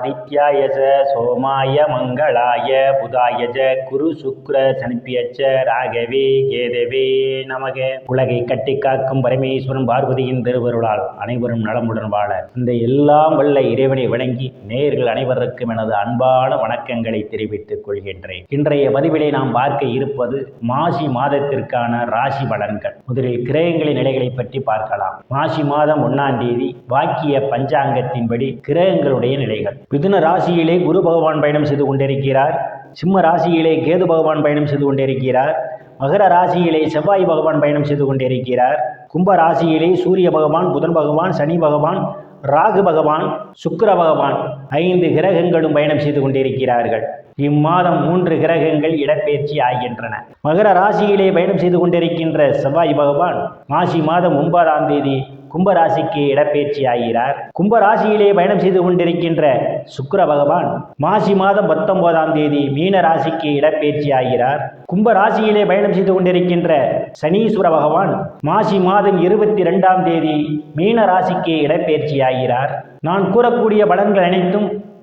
ஆதித்யாய ச சோமாய மங்களாய புதாய ச குரு சுக்ர சனிப்பியச்ச ராகவே கேதவே நமக. உலகை கட்டி காக்கும் பரமேஸ்வரன் பார்வதியின் திருவருளால் அனைவரும் நலமுடன் வாழ. இந்த எல்லாம் வல்ல இறைவனை வணங்கி நேர்கள் அனைவருக்கும் எனது அன்பான வணக்கங்களை தெரிவித்துக் கொள்கின்றேன். இன்றைய பதிவிலே நாம் பார்க்க இருப்பது மாசி மாதத்திற்கான ராசி பலன்கள். முதலில் கிரகங்களின் நிலைகளை பற்றி பார்க்கலாம். மாசி மாதம் ஒன்னாம் தேதி வாக்கிய பஞ்சாங்கத்தின்படி கிரகங்களுடைய நிலைகள். மிதுன ராசியிலே குரு பகவான் பயணம் செய்து கொண்டிருக்கிறார். சிம்ம ராசியிலே கேது பகவான் பயணம் செய்து கொண்டிருக்கிறார். மகர ராசியிலே செவ்வாய் பகவான் பயணம் செய்து கொண்டிருக்கிறார். கும்ப ராசியிலே சூரிய பகவான் புதன் பகவான் சனி பகவான் ராகு பகவான் சுக்கர பகவான் ஐந்து கிரகங்களும் பயணம் செய்து கொண்டிருக்கிறார்கள். இம்மாதம் மூன்று கிரகங்கள் இடப்பெயர்ச்சி ஆகின்றன. மகர ராசியிலே பயணம் செய்து கொண்டிருக்கின்ற செவ்வாய் பகவான் மாசி மாதம் ஒன்பதாம் தேதி கும்பராசிக்கு இடப்பெயர்ச்சி ஆகிறார் கும்பராசியிலே பயணம் செய்து கொண்டிருக்கின்ற சுக்கர பகவான் மாசி மாதம் பத்தொன்பதாம் தேதி மீன ராசிக்கு இடப்பெயர்ச்சி ஆகிறார் கும்பராசியிலே பயணம் செய்து கொண்டிருக்கின்ற சனீஸ்வர பகவான் மாசி மாதம் இருபத்தி ரெண்டாம் தேதி மீன ராசிக்கு இடப்பெயர்ச்சி ஆகிறார் நான் கூறக்கூடிய பலன்கள் அனைத்தும்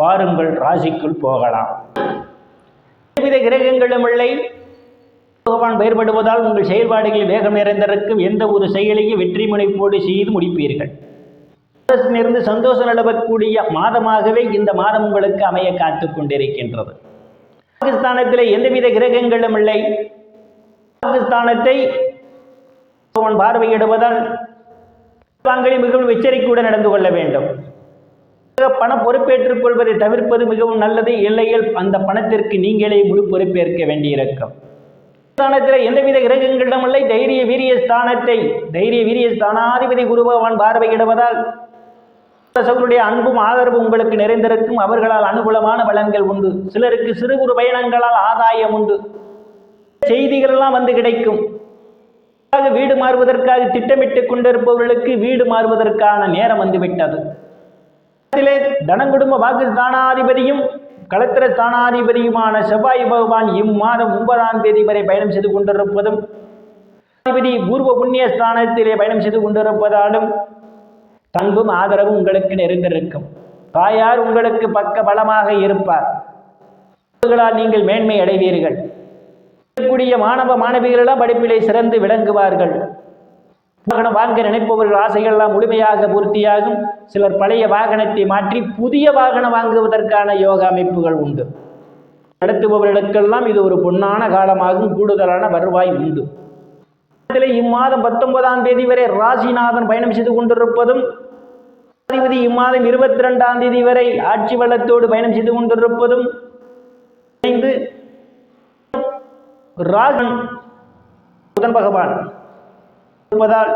வாருங்கள் ராசிக்குள் போகலாம். எந்தவித கிரகங்களும் இல்லை. பகவான் பெயர்படுவதால் உங்கள் செயல்பாடுகளில் வேகம் நிறைந்திருக்கும். எந்த ஒரு செயலையும் வெற்றி முனைப்போடு செய்து முடிப்பீர்கள். இருந்து சந்தோஷம் நிலவக்கூடிய மாதமாகவே இந்த மாதம் உங்களுக்கு அமைய காத்து கொண்டிருக்கின்றது. பாகிஸ்தானத்தில் எந்தவித கிரகங்களும் இல்லை. பாகிஸ்தானத்தை பார்வையிடுவதால் மிகவும் எச்சரிக்கையுடன் நடந்து கொள்ள வேண்டும். பண பொறுப்பேற்றுக் கொள்வதை தவிர்ப்பது மிகவும் நல்லது. இல்லையில் அந்த பணத்திற்கு நீங்களே முழு பொறுப்பேற்க வேண்டியிருக்கும். ஸ்தானத்தில் எந்தவித கிரகங்களிடம் இல்லை தைரிய வீரிய ஸ்தானத்தை தைரிய வீரிய ஸ்தானாதிபதி குரு பகவான் பார்வையிடுவதால் சகோதரருடைய அன்பும் ஆதரவும் உங்களுக்கு நிறைந்திருக்கும். அவர்களால் அனுகூலமான பலன்கள் உண்டு. சிலருக்கு சிறு குறு பயணங்களால் ஆதாயம் உண்டு. செய்திகள் எல்லாம் வந்து கிடைக்கும். வீடு மாறுவதற்காக திட்டமிட்டுக் கொண்டிருப்பவர்களுக்கு வீடு மாறுவதற்கான நேரம் வந்துவிட்டது இடத்திலே தனங்குடும்ப வாக்கு ஸ்தானாதிபதியும் கலத்திர ஸ்தானாதிபதியுமான செவ்வாய் பகவான் இம்மாதம் ஒன்பதாம் தேதி வரை பயணம் செய்து கொண்டிருப்பதும் அதிபதி பூர்வ புண்ணிய ஸ்தானத்திலே பயணம் செய்து கொண்டிருப்பதாலும் தங்கும் ஆதரவும் உங்களுக்கு நெருங்கிருக்கும் தாயார் உங்களுக்கு பக்க பலமாக இருப்பார். நீங்கள் மேன்மை அடைவீர்கள். கூடிய மாணவ மாணவிகளெல்லாம் படிப்பிலே சிறந்து விளங்குவார்கள். வாகனம் வாங்க நினைப்பவர்கள் ஆசைகள் எல்லாம் முழுமையாக பூர்த்தியாகும். சிலர் பழைய வாகனத்தை மாற்றி புதிய வாகனம் வாங்குவதற்கான யோக அமைப்புகள் உண்டு. நடத்துபவர்களுக்கெல்லாம் இது ஒரு பொன்னான காலமாகும். கூடுதலான வருவாய் உண்டு. இம்மாதம் பத்தொன்பதாம் தேதி வரை ராசிநாதன் பயணம் செய்து கொண்டிருப்பதும் ஜனாதிபதி இம்மாதம் இருபத்தி ரெண்டாம் தேதி வரை ஆட்சி வளத்தோடு பயணம் செய்து கொண்டிருப்பதும் ராகன் புதன் பகவான் இருப்பதால்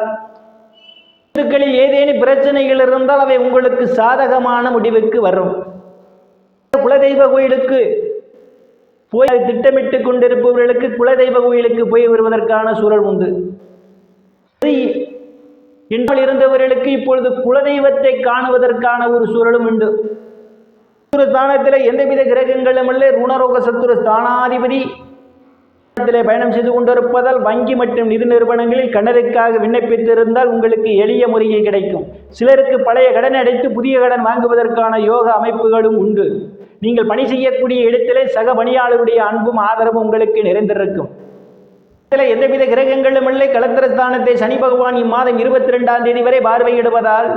சொத்துக்களில் ஏதேனும் பிரச்சனைகள் இருந்தால் அவை உங்களுக்கு சாதகமான முடிவுக்கு வரும். குலதெய்வ கோயிலுக்கு போய் திட்டமிட்டு கொண்டிருப்பவர்களுக்கு குலதெய்வ கோயிலுக்கு போய் வருவதற்கான சூழல் உண்டு. என்றால் இருந்தவர்களுக்கு இப்பொழுது குலதெய்வத்தை காணுவதற்கான ஒரு சூழலும் உண்டு. சத்துரு ஸ்தானத்தில் எந்தவித கிரகங்களும் இல்லை. ருணரோக சத்துரு ஸ்தானாதிபதி பயணம் செய்து கொண்டிருப்பதால் வங்கி மற்றும் நிதி நிறுவனங்களில் கடனுக்காக விண்ணப்பித்திருந்தால் உங்களுக்கு எளிய முறையில் கிடைக்கும். சிலருக்கு பழைய கடன் அடைத்து புதிய கடன் வாங்குவதற்கான யோக அமைப்புகளும் உண்டு. நீங்கள் பணி செய்யக்கூடிய இடத்திலே சக பணியாளருடைய அன்பும் ஆதரவும் உங்களுக்கு நிறைந்திருக்கும். இதில் எந்தவித கிரகங்களும் இல்லை. கலத்திரஸ்தானத்தை சனி பகவான் இம்மாதம் இருபத்தி ரெண்டாம் தேதி வரை பார்வையிடுவதால்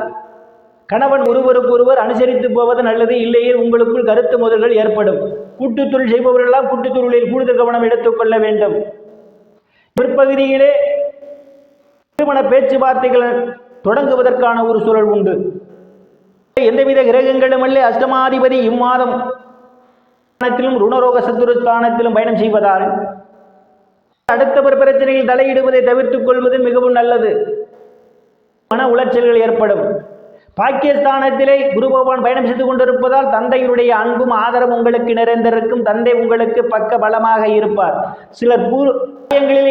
கணவன் ஒருவருக்கு ஒருவர் அனுசரித்து போவது நல்லது. இல்லையே உங்களுக்குள் கருத்து முதல்கள் ஏற்படும். கூட்டுத்தொழில் செய்பவர்களெல்லாம் கூட்டுத்தொழிலில் கூடுதல் கவனம் எடுத்துக்கொள்ள வேண்டும். பிற்பகுதியிலே திருமண பேச்சுவார்த்தைகள் தொடங்குவதற்கான ஒரு சூழல் உண்டு. எந்தவித கிரகங்களும் அஷ்டமாதிபதி இம்மாதம் ஸ்தானத்திலும் ருணரோக சத்துருஸ்தானத்திலும் பயணம் செய்வதால் அடுத்தவர் பிரச்சனையில் தலையிடுவதை தவிர்த்துக் கொள்வது மிகவும் நல்லது. மன உளைச்சல்கள் ஏற்படும். பாகிஸ்தானத்திலே குரு பகவான் பயணம் செய்து கொண்டிருப்பதால் தந்தையுடைய அன்பும் ஆதரவும் உங்களுக்கு நிறைந்திருக்கும். தந்தை உங்களுக்கு பக்க பலமாக இருப்பார். சிலர் பூர்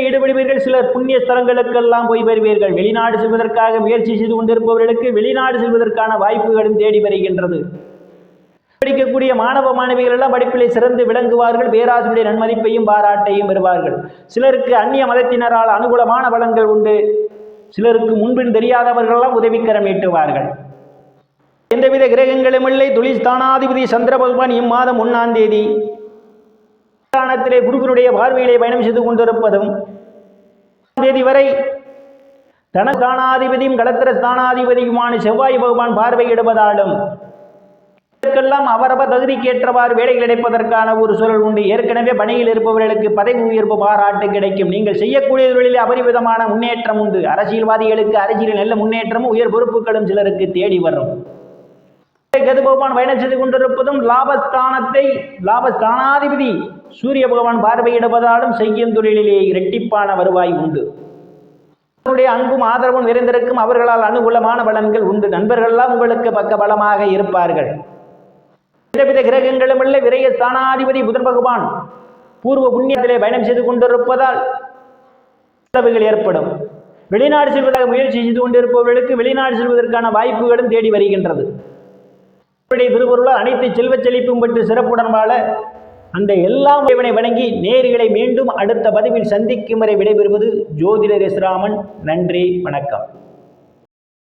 ஈடுபடுவீர்கள் சிலர் புண்ணிய ஸ்தலங்களுக்கெல்லாம் போய் வருவீர்கள். வெளிநாடு செல்வதற்காக முயற்சி செய்து கொண்டிருப்பவர்களுக்கு வெளிநாடு செல்வதற்கான வாய்ப்புகளும் தேடி வருகின்றது. படிக்கக்கூடிய மாணவ மாணவிகள் எல்லாம் படிப்பிலே சிறந்து விளங்குவார்கள். பேராசிரியருடைய நன்மதிப்பையும் பாராட்டையும் பெறுவார்கள். சிலருக்கு அந்நிய மதத்தினரால் அனுகூலமான பலன்கள் உண்டு. சிலருக்கு முன்பின் தெரியாதவர்களெல்லாம் உதவிக்கரம் ஈட்டுவார்கள். எந்தவித கிரகங்களும் இல்லை. தொழில் ஸ்தானாதிபதி சந்திர பகவான் இம்மாதம் ஒன்றாம் தேதி. ஸ்தானத்திலே குருவினுடைய பார்வையிலே பயணம் செய்து கொண்டிருப்பதும் தேதி வரை தனஸ்தானாதிபதியும் களத்திர ஸ்தானாதிபதியுமான செவ்வாய் பகவான் பார்வையிடுவதாலும் இதற்கெல்லாம் அவரவர் தகுதிக்கேற்றவாறு வேலைகள் கிடைப்பதற்கான ஒரு சூழல் உண்டு. ஏற்கனவே பணியில் இருப்பவர்களுக்கு பதவி உயர்வு பாராட்டு கிடைக்கும். நீங்கள் செய்யக்கூடிய தொழிலில் அபரிவிதமான முன்னேற்றம் உண்டு. அரசியல்வாதிகளுக்கு அரசியலில் நல்ல முன்னேற்றமும் உயர் பொறுப்புகளும் சிலருக்கு தேடி வரும். கேது பகவான் பயணம் செய்து கொண்டிருப்பதும் லாபஸ்தானத்தை லாபஸ்தானாதிபதி சூரிய பகவான் பார்வையிடுவதாலும் செய்யும் தொழிலிலே இரட்டிப்பான வருவாய் உண்டு. அவருடைய அன்பும் ஆதரவும் நிறைந்திருக்கும் அவர்களால் அனுகூலமான பலன்கள் உண்டு. நண்பர்கள்லாம் உங்களுக்கு பக்க பலமாக இருப்பார்கள். விதவித கிரகங்களும் இல்லை. விரைய ஸ்தானாதிபதி புதன் பகவான் பூர்வ புண்ணியத்திலே பயணம் செய்து கொண்டிருப்பதால் செலவுகள் ஏற்படும். வெளிநாடு செல்வதாக முயற்சி செய்து கொண்டிருப்பவர்களுக்கு வெளிநாடு செல்வதற்கான வாய்ப்புகளும் தேடி வருகின்றது. திருப்படை திருவருளால் அனைத்து செல்வச் செழிப்பும் பெற்று சிறப்புடன் வாழ அந்த எல்லாம் இறைவனை வணங்கி நேர்களை மீண்டும் அடுத்த பதிவில் சந்திக்கும் வரை விடைபெறுவது ஜோதிடர் எஸ்ராமன் நன்றி வணக்கம்.